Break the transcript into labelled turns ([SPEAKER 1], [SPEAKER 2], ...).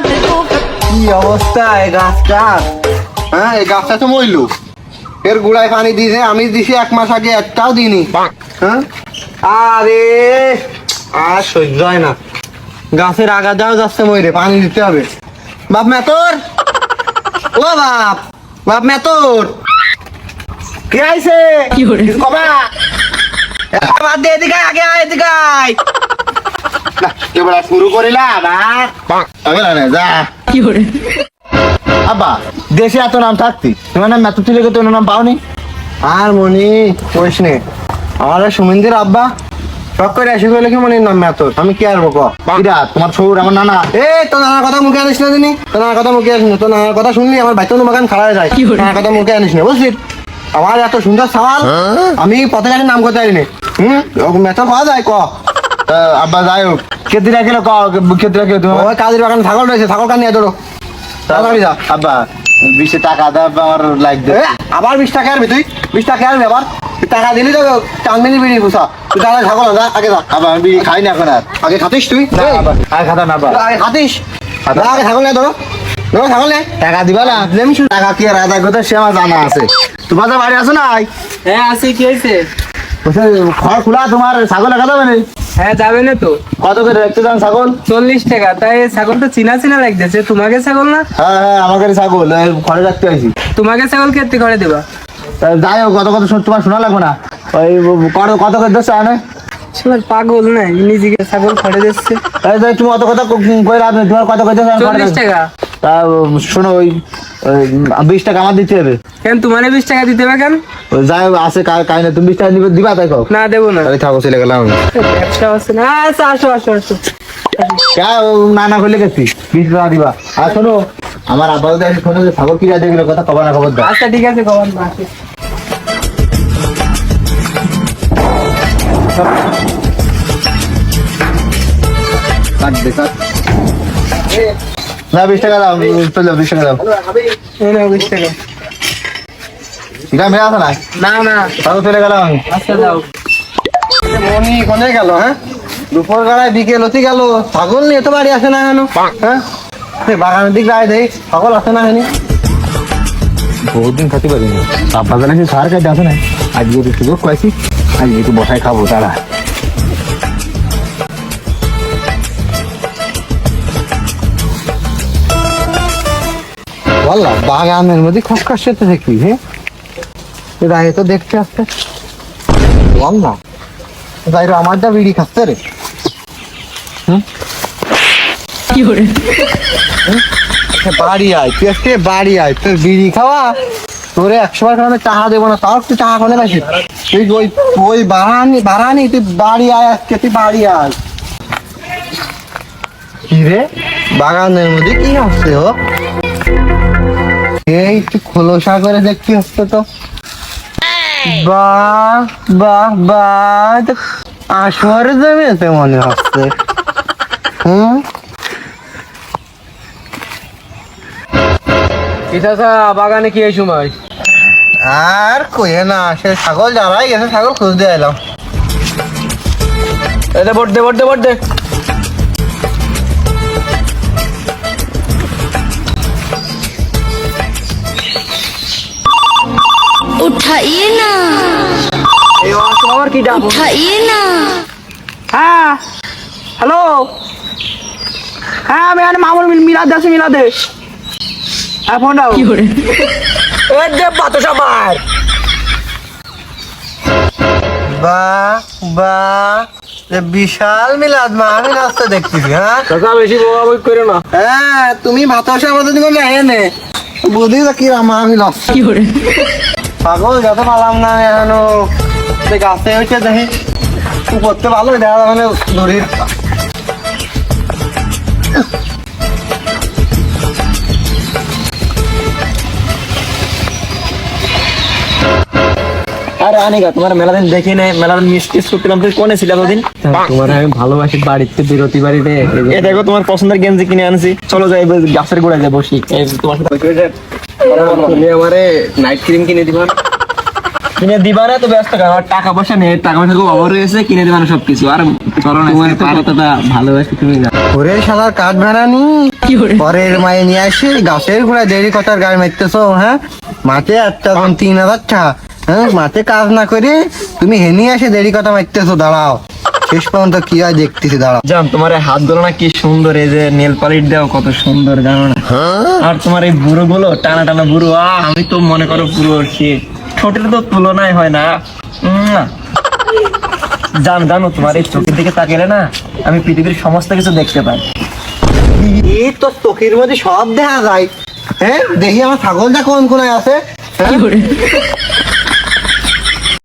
[SPEAKER 1] কি অবস্থা এই গাছটা? হ্যাঁ এই গাছটা তো মইলু এর গুড়ায় পানি দিয়েছে আমি দিছি এক মাস আগে একটাও দিইনি। হ্যাঁ? আরে আর সহ্য হয় না। গাছের আগা যাও যাচ্ছে মইরে পানি দিতে হবে। বাপ মেতর! ও বাপ বাপ মেতর! কে আইছে? কবা বাদ দে এদিকে আগে আয় এদিকে এবার শুরু করিলাম আর আমি না যা।
[SPEAKER 2] আব্বা দেশে এত নাম থাকতি। তোমার নাম এত তুলে তো নাম পাওনি?
[SPEAKER 1] আর মনি কইস নে। আমার সুমিন্দির আব্বা শখ করে আসি বলে কি মনির নাম মেতর আমি কি আর বকো?
[SPEAKER 2] কিরা তোমার ছৌর আমার নানা।
[SPEAKER 1] এ তো নানার কথা মুখে আনিস না দিনি তো নানার কথা মুখে আনিস না। তো নানার কথা শুনলি আমার বাইতো মাকান খারাপ হয়ে যায়। নানার কথা মুখে আনিস না বুঝলি? আমার এত সুন্দর সওয়াল আমি পথে নাম করতে পারিনি হুম? মেতর পাওয়া যায় ক?
[SPEAKER 2] আব্বা যাই হোক। খেতে রাখিল খেতে রাখিল তুমি?
[SPEAKER 1] ওই কাজের বাগান ছাগল রয়েছে ছাগল কান নিয়ে ধরো তাড়াতাড়ি যা।
[SPEAKER 2] আব্বা বিশে টাকা দাও আব্বা, আমার লাইক দে।
[SPEAKER 1] আবার বিশ টাকা আনবি তুই? বিশ টাকা আনবি আবার? টাকা দিলি তো চাঁদমিনি বিড়ি বুঝা তুই তাহলে ছাগল যা আগে যা।
[SPEAKER 2] আব্বা আমি বিড়ি খাই না এখন আর।
[SPEAKER 1] আগে খাতিস তুই?
[SPEAKER 2] না, আর খাতা না আব্বা।
[SPEAKER 1] আগে খাতিস। আগে ছাগল নিয়ে ধরো ধরো ছাগল নে
[SPEAKER 2] টাকা দিবা না।
[SPEAKER 1] আমি শুন।
[SPEAKER 2] টাকা কি আর আদায় করতে সে আমার জানা আছে। তোমার তো বাড়ি আছো নাই?
[SPEAKER 3] হ্যাঁ আছে কি হয়েছে?
[SPEAKER 2] ঘর খোলা তোমার ছাগল রাখা যাবে না?
[SPEAKER 3] হ্যাঁ যাবে না তো।
[SPEAKER 2] কত করে? রাখতে যান ছাগল?
[SPEAKER 3] চল্লিশ টাকা। তাই ছাগলটা চিনা চিনা লাগতেছে। তোমাকে ছাগল না?
[SPEAKER 2] হ্যাঁ হ্যাঁ আমার কাছে ছাগল ঘরে রাখতে আইছি।
[SPEAKER 3] তোমাকে ছাগল কেটে করে দেবা?
[SPEAKER 2] যাই হোক কত কত তোমার শোনা লাগবে না? ওই কত কত করে দিচ্ছে আনে?
[SPEAKER 3] পাগল না নিজেকে ছাগল খড়ে দিচ্ছে।
[SPEAKER 2] তুমি অত কথা কই রাত নেই, তোমার কত কত
[SPEAKER 3] চল্লিশ টাকা।
[SPEAKER 2] তা শোনো ওই বিশ টাকা আমার দিতে হবে।
[SPEAKER 3] কেন তোমার বিশ টাকা দিতে হবে কেন?
[SPEAKER 2] যাই আছে কাই না তুমি বিশ টাকা দিবে দিবা তাই কও।
[SPEAKER 3] না দেবো না।
[SPEAKER 2] তাহলে থাকো চলে গেলাম।
[SPEAKER 3] ব্যবসা আছে না আচ্ছা আসো আসো আসো।
[SPEAKER 2] কা না না করলে গেছি বিশ টাকা দিবা। আর শোনো আমার যদি আসে শোনো যে ছাগল কিনা দেখলে কথা খবর না খবর দাও।
[SPEAKER 3] আচ্ছা ঠিক আছে কমান না
[SPEAKER 2] কাট দে কাট। না বিশ টাকা দাও চলে যাও বিশ টাকা দাও।
[SPEAKER 3] এই নাও বিশ টাকা।
[SPEAKER 2] ঠিক আছে মেয়ে আছে না?
[SPEAKER 3] না না।
[SPEAKER 2] তাহলে চলে গেলাম। আমি
[SPEAKER 3] আচ্ছা যাও
[SPEAKER 1] মনি কোনে গেল হ্যাঁ? দুপুর বেলায় বিকেল হতে গেল। ছাগল নিয়ে তো বাড়ি আসে না কেন হ্যাঁ? বাগানের দিক রায় দেই ছাগল আসে না হেনি
[SPEAKER 2] বহুত দিন খাতে পারি না আব্বা জানে সার কাটে আসে না আজকে একটু সুযোগ পাইছি আজকে একটু বসায় খাব তারা
[SPEAKER 1] বললাম বাগানের মধ্যে খসখস করতে থাকি হ্যাঁ রায় তো দেখতে আসতে। বল না আমার যা বিড়ি খাচ্ছে রে। এ, বাড়ি আয় তুই আজকে বাড়ি আয় তোর বিড়ি খাওয়া তোরে একশো বার করে আমি টাকা দেবো না তাও তুই টাকা কোনে পাইছিস তুই ওই ওই বাড়ানি বাড়ানি তুই বাড়ি আয় আজকে তুই বাড়ি আয়। কি রে? বাগানের মধ্যে কি হচ্ছে ও? এই একটু খোলসা করে দেখতে হচ্ছে তো। বাহ বাহ বাহ আসর জমেছে মনে হচ্ছে। হুম?
[SPEAKER 3] ইতাসা বাগানে কি এই সময়?
[SPEAKER 1] আর কইে না সে ছাগল যারাই গেছে ছাগল খুঁজতে এলাম।
[SPEAKER 3] এটা বট দে বট দে বট দে।
[SPEAKER 4] उठाइए ना
[SPEAKER 3] এই আমার কি ডাকো
[SPEAKER 4] उठाइए ना
[SPEAKER 3] হ্যাঁ হ্যালো হ্যাঁ আমি এখানে মামুর মিল মিলাদে আছি মিলাদে হ্যাঁ ফোন দাও এ দে বাতো সবার
[SPEAKER 1] বাহ বাহ এ বিশাল মিলাদ মাহফিল আসতে দেখতেছি হ্যাঁ
[SPEAKER 3] কাকা বেশি বোকা বই করে না
[SPEAKER 1] হ্যাঁ তুমি ভাতাসা মতো দিকে নেহে নে বুঝি তো কি মাহফিল আসছে পাগল যত পালাম না এখনও গাছে হচ্ছে দেখি করতে ভালো দেখা যাবে না দড়ির
[SPEAKER 3] আরে আনিকা তোমার মেলাদিন দেখি নাই মেলাদিন মিষ্টি সুটলাম তুমি কোনে ছিল এতদিন? তোমার আমি ভালোবাসি বাড়িতে বিরতি বাড়িতে। এ দেখো তোমার পছন্দের গেঞ্জি কিনে আনছি। চলো যাই গাছের গোড়ায় যাই বসি। তোমার সাথে তুমি আমারে নাইট ক্রিম কিনে দিবা। কিনে দিবা না তো ব্যস্ত কেন? টাকা পয়সা নেই টাকা পয়সা খুব অভাব রয়েছে কিনে দিবা না সবকিছু। আর করো না তোমার তো কতটা ভালোবাসি তুমি জানো
[SPEAKER 1] ওরে শালার কাঠ ভাড়া নি পরের মায়ে নিয়ে আসে গাছের গোড়ায় দেরি কথার গায়ে মারতেছো হ্যাঁ? মাঠে একটা তিন হাজার টাকা। মাঠে কাজ না করে তুমি হেনি আসে দেরি কথা মারতেছো দাঁড়াও। শেষ পর্যন্ত কি হয় দেখতেছি দাঁড়াও।
[SPEAKER 3] জান তোমার এই হাতগুলো না কি সুন্দর এই যে নেল পালিশ দেও কত সুন্দর জানো না আর তোমার এই বুড়ো গুলো টানা টানা বুড়ো আ আমি তো মনে করো পুরো সে ছোটের তো তুলনায় হয় না। জান জানো তোমার এই চোখের দিকে তাকিয়ে না আমি পৃথিবীর সমস্ত কিছু দেখতে পাই।
[SPEAKER 1] এই তো চোখের মধ্যে সব দেখা যায়। হ্যাঁ দেখি আমার ছাগলটা কোন কোনায় আছে হ্যাঁ?